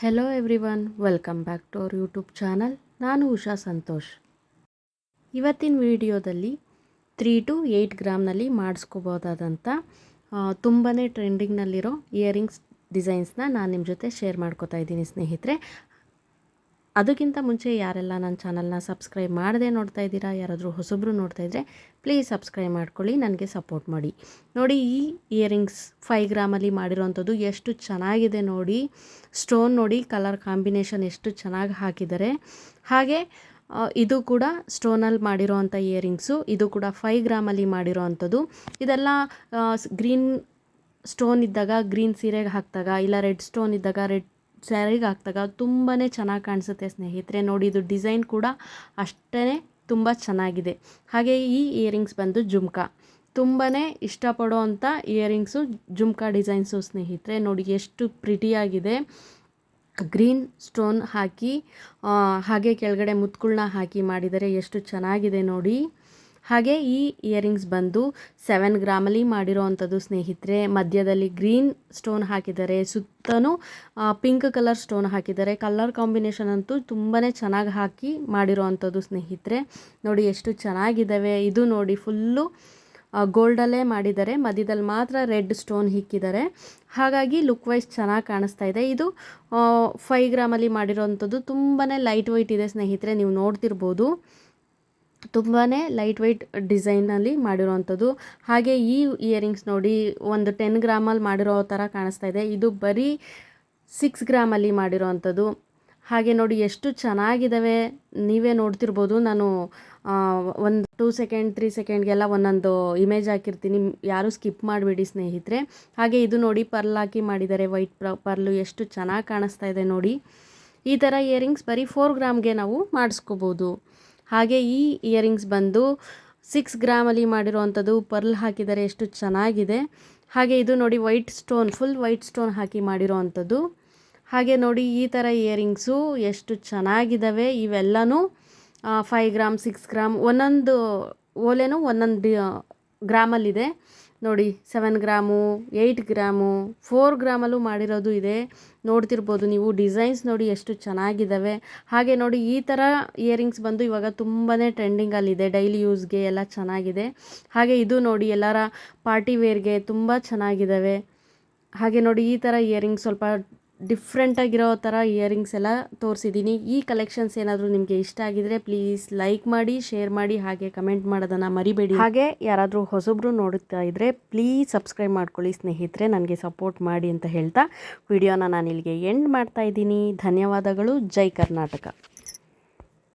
Hello everyone welcome back to our YouTube channel ನಾನು ಉಷಾ ಸಂತೋಷ್. ಇವತ್ತಿನ ವಿಡಿಯೋದಲ್ಲಿ ತ್ರೀ ಟು ಏಯ್ಟ್ ಗ್ರಾಮ್ನಲ್ಲಿ ಮಾಡಿಸ್ಕೋಬೋದಾದಂಥ ತುಂಬಾ ಟ್ರೆಂಡಿಂಗ್ನಲ್ಲಿರೋ ಇಯರಿಂಗ್ಸ್ ಡಿಸೈನ್ಸ್ನ ನಾನು ನಿಮ್ಮ ಜೊತೆ ಶೇರ್ ಮಾಡ್ಕೋತಾ ಇದ್ದೀನಿ ಸ್ನೇಹಿತರೆ. ಅದಕ್ಕಿಂತ ಮುಂಚೆ ಯಾರೆಲ್ಲ ನನ್ನ ಚಾನಲ್ನ ಸಬ್ಸ್ಕ್ರೈಬ್ ಮಾಡದೆ ನೋಡ್ತಾ ಇದ್ದೀರಾ, ಯಾರಾದರೂ ಹೊಸಬ್ರು ನೋಡ್ತಾ ಇದ್ದರೆ ಪ್ಲೀಸ್ ಸಬ್ಸ್ಕ್ರೈಬ್ ಮಾಡ್ಕೊಳ್ಳಿ, ನನಗೆ ಸಪೋರ್ಟ್ ಮಾಡಿ. ನೋಡಿ, ಈ ಇಯರಿಂಗ್ಸ್ ಫೈ ಗ್ರಾಮಲ್ಲಿ ಮಾಡಿರೋವಂಥದ್ದು ಎಷ್ಟು ಚೆನ್ನಾಗಿದೆ ನೋಡಿ. ಸ್ಟೋನ್ ನೋಡಿ ಕಲರ್ ಕಾಂಬಿನೇಷನ್ ಎಷ್ಟು ಚೆನ್ನಾಗಿ ಹಾಕಿದ್ದಾರೆ. ಹಾಗೆ ಇದು ಕೂಡ ಸ್ಟೋನಲ್ಲಿ ಮಾಡಿರೋವಂಥ ಇಯರಿಂಗ್ಸು ಇದು ಕೂಡ ಫೈ ಗ್ರಾಮಲ್ಲಿ ಮಾಡಿರೋ ಅಂಥದ್ದು ಇದೆಲ್ಲ ಗ್ರೀನ್ ಸ್ಟೋನ್ ಇದ್ದಾಗ ಗ್ರೀನ್ ಸೀರೆಗೆ ಹಾಕಿದಾಗ, ಇಲ್ಲ ರೆಡ್ ಸ್ಟೋನ್ ಇದ್ದಾಗ ರೆಡ್ ಸ್ಯಾರಿಗೆ ಹಾಕಿದಾಗ ತುಂಬಾ ಚೆನ್ನಾಗಿ ಕಾಣಿಸುತ್ತೆ ಸ್ನೇಹಿತರೆ. ನೋಡಿ, ಇದು ಡಿಸೈನ್ ಕೂಡ ಅಷ್ಟೇ ತುಂಬ ಚೆನ್ನಾಗಿದೆ. ಹಾಗೆ ಈ ಇಯರಿಂಗ್ಸ್ ಬಂದು ಜುಮ್ಕಾ. ತುಂಬಾ ಇಷ್ಟಪಡೋ ಅಂಥ ಇಯರಿಂಗ್ಸು, ಜುಮ್ಕಾ ಡಿಸೈನ್ಸು ಸ್ನೇಹಿತರೆ. ನೋಡಿ, ಎಷ್ಟು ಪ್ರಿಟಿಯಾಗಿದೆ. ಗ್ರೀನ್ ಸ್ಟೋನ್ ಹಾಕಿ ಹಾಗೆ ಕೆಳಗಡೆ ಮುತ್ತುಗಳನ್ನ ಹಾಕಿ ಮಾಡಿದರೆ ಎಷ್ಟು ಚೆನ್ನಾಗಿದೆ ನೋಡಿ. ಹಾಗೆ ಈ ಇಯರಿಂಗ್ಸ್ ಬಂದು ಸೆವೆನ್ ಗ್ರಾಮಲ್ಲಿ ಮಾಡಿರೋ ಅಂಥದ್ದು ಸ್ನೇಹಿತರೆ, ಮಧ್ಯದಲ್ಲಿ ಗ್ರೀನ್ ಸ್ಟೋನ್ ಹಾಕಿದ್ದಾರೆ ಸುತ್ತಲೂ ಪಿಂಕ್ ಕಲರ್ ಸ್ಟೋನ್ ಹಾಕಿದ್ದಾರೆ. ಕಲರ್ ಕಾಂಬಿನೇಷನ್ ಅಂತೂ ತುಂಬಾ ಚೆನ್ನಾಗಿ ಹಾಕಿ ಮಾಡಿರೋ ಅಂಥದ್ದು ಸ್ನೇಹಿತರೆ. ನೋಡಿ ಎಷ್ಟು ಚೆನ್ನಾಗಿದ್ದಾವೆ ಇದು ನೋಡಿ ಫುಲ್ಲು ಗೋಲ್ಡಲ್ಲೇ ಮಾಡಿದ್ದಾರೆ. ಮಧ್ಯದಲ್ಲಿ ಮಾತ್ರ ರೆಡ್ ಸ್ಟೋನ್ ಹಿಕ್ಕಿದ್ದಾರೆ ಹಾಗಾಗಿ ಲುಕ್ ವೈಸ್ ಚೆನ್ನಾಗಿ ಕಾಣಿಸ್ತಾ ಇದೆ. ಇದು ಫೈವ್ ಗ್ರಾಮಲ್ಲಿ ಮಾಡಿರೋವಂಥದ್ದು ತುಂಬಾ ಲೈಟ್ ವೈಟ್ ಇದೆ ಸ್ನೇಹಿತರೆ. ನೀವು ನೋಡ್ತಿರ್ಬೋದು. ತುಂಬಾ ಲೈಟ್ ವೆಯ್ಟ್ ಡಿಸೈನಲ್ಲಿ ಮಾಡಿರೋವಂಥದ್ದು. ಹಾಗೆ ಈ ಇಯರಿಂಗ್ಸ್ ನೋಡಿ ಒಂದು ಟೆನ್ ಗ್ರಾಮಲ್ಲಿ ಮಾಡಿರೋ ಥರ ಕಾಣಿಸ್ತಾ ಇದೆ. ಇದು ಬರೀ ಸಿಕ್ಸ್ ಗ್ರಾಮಲ್ಲಿ ಮಾಡಿರೋವಂಥದ್ದು. ಹಾಗೆ ನೋಡಿ ಎಷ್ಟು ಚೆನ್ನಾಗಿದ್ದಾವೆ ನೀವೇ ನೋಡ್ತಿರ್ಬೋದು. ನಾನು ಒಂದು ಟೂ ಸೆಕೆಂಡ್ ತ್ರೀ ಸೆಕೆಂಡ್ಗೆಲ್ಲ ಒಂದೊಂದು ಇಮೇಜ್ ಹಾಕಿರ್ತೀನಿ. ಯಾರೂ ಸ್ಕಿಪ್ ಮಾಡಿಬಿಡಿ ಸ್ನೇಹಿತರೆ. ಹಾಗೆ ಇದು ನೋಡಿ ಪರ್ಲ್ ಹಾಕಿ ಮಾಡಿದ್ದಾರೆ. ವೈಟ್ ಪರ್ಲು ಎಷ್ಟು ಚೆನ್ನಾಗಿ ಕಾಣಿಸ್ತಾ ಇದೆ ನೋಡಿ. ಈ ಥರ ಇಯರಿಂಗ್ಸ್ ಬರೀ ಫೋರ್ ಗ್ರಾಮ್ಗೆ ನಾವು ಮಾಡಿಸ್ಕೋಬೋದು. ಹಾಗೆ ಈ ಇಯರಿಂಗ್ಸ್ ಬಂದು ಸಿಕ್ಸ್ ಗ್ರಾಮಲ್ಲಿ ಮಾಡಿರೋವಂಥದ್ದು ಪರ್ಲ್ ಹಾಕಿದ್ದಾರೆ ಎಷ್ಟು ಚೆನ್ನಾಗಿದೆ. ಹಾಗೆ ಇದು ನೋಡಿ white stone, full white stone ಹಾಕಿ ಮಾಡಿರೋ ಅಂಥದ್ದು ಹಾಗೆ ನೋಡಿ ಈ ಥರ ಇಯರಿಂಗ್ಸು ಎಷ್ಟು ಚೆನ್ನಾಗಿದ್ದಾವೆ. ಇವೆಲ್ಲನೂ ಫೈವ್ ಗ್ರಾಮ್ ಸಿಕ್ಸ್ ಗ್ರಾಮ್ ಒಂದೊಂದು ಓಲೆನೂ ಒಂದೊಂದು ಗ್ರಾಮಲ್ಲಿದೆ. ನೋಡಿ seven gram eight gram four ಗ್ರಾಮಲ್ಲೂ ಮಾಡಿರೋದು ಇದೆ. ನೋಡ್ತಿರ್ಬೋದು ನೀವು ಡಿಸೈನ್ಸ್ ನೋಡಿ ಎಷ್ಟು ಚೆನ್ನಾಗಿದ್ದಾವೆ ಹಾಗೆ ನೋಡಿ, ಈ ಥರ ಇಯರಿಂಗ್ಸ್ ಬಂದು ಇವಾಗ ತುಂಬಾ ಟ್ರೆಂಡಿಂಗಲ್ಲಿದೆ ಡೈಲಿ ಯೂಸ್ಗೆ ಎಲ್ಲ ಚೆನ್ನಾಗಿದೆ. ಹಾಗೆ ಇದು ನೋಡಿ, ಎಲ್ಲರ ಪಾರ್ಟಿ ವೇರ್ಗೆ ತುಂಬ ಚೆನ್ನಾಗಿದ್ದಾವೆ ಹಾಗೆ ನೋಡಿ, ಈ ಥರ ಇಯರಿಂಗ್ಸ್ ಸ್ವಲ್ಪ ಡಿಫ್ರೆಂಟಾಗಿರೋ ಥರ ಇಯರಿಂಗ್ಸ್ ಎಲ್ಲ ತೋರಿಸಿದ್ದೀನಿ ಈ ಕಲೆಕ್ಷನ್ಸ್ ಏನಾದರೂ ನಿಮಗೆ ಇಷ್ಟ ಆಗಿದ್ರೆ ಪ್ಲೀಸ್ ಲೈಕ್ ಮಾಡಿ ಶೇರ್ ಮಾಡಿ, ಹಾಗೆ ಕಮೆಂಟ್ ಮಾಡೋದನ್ನು ಮರಿಬೇಡಿ. ಹಾಗೆ ಯಾರಾದರೂ ಹೊಸಬ್ರು ನೋಡುತ್ತಾ ಇದ್ದರೆ ಪ್ಲೀಸ್ ಸಬ್ಸ್ಕ್ರೈಬ್ ಮಾಡ್ಕೊಳ್ಳಿ ಸ್ನೇಹಿತರೆ, ನನಗೆ ಸಪೋರ್ಟ್ ಮಾಡಿ ಅಂತ ಹೇಳ್ತಾ ವಿಡಿಯೋನ ನಾನು ಇಲ್ಲಿಗೆ ಎಂಡ್ ಮಾಡ್ತಾ ಇದ್ದೀನಿ. ಧನ್ಯವಾದಗಳು. ಜೈ ಕರ್ನಾಟಕ.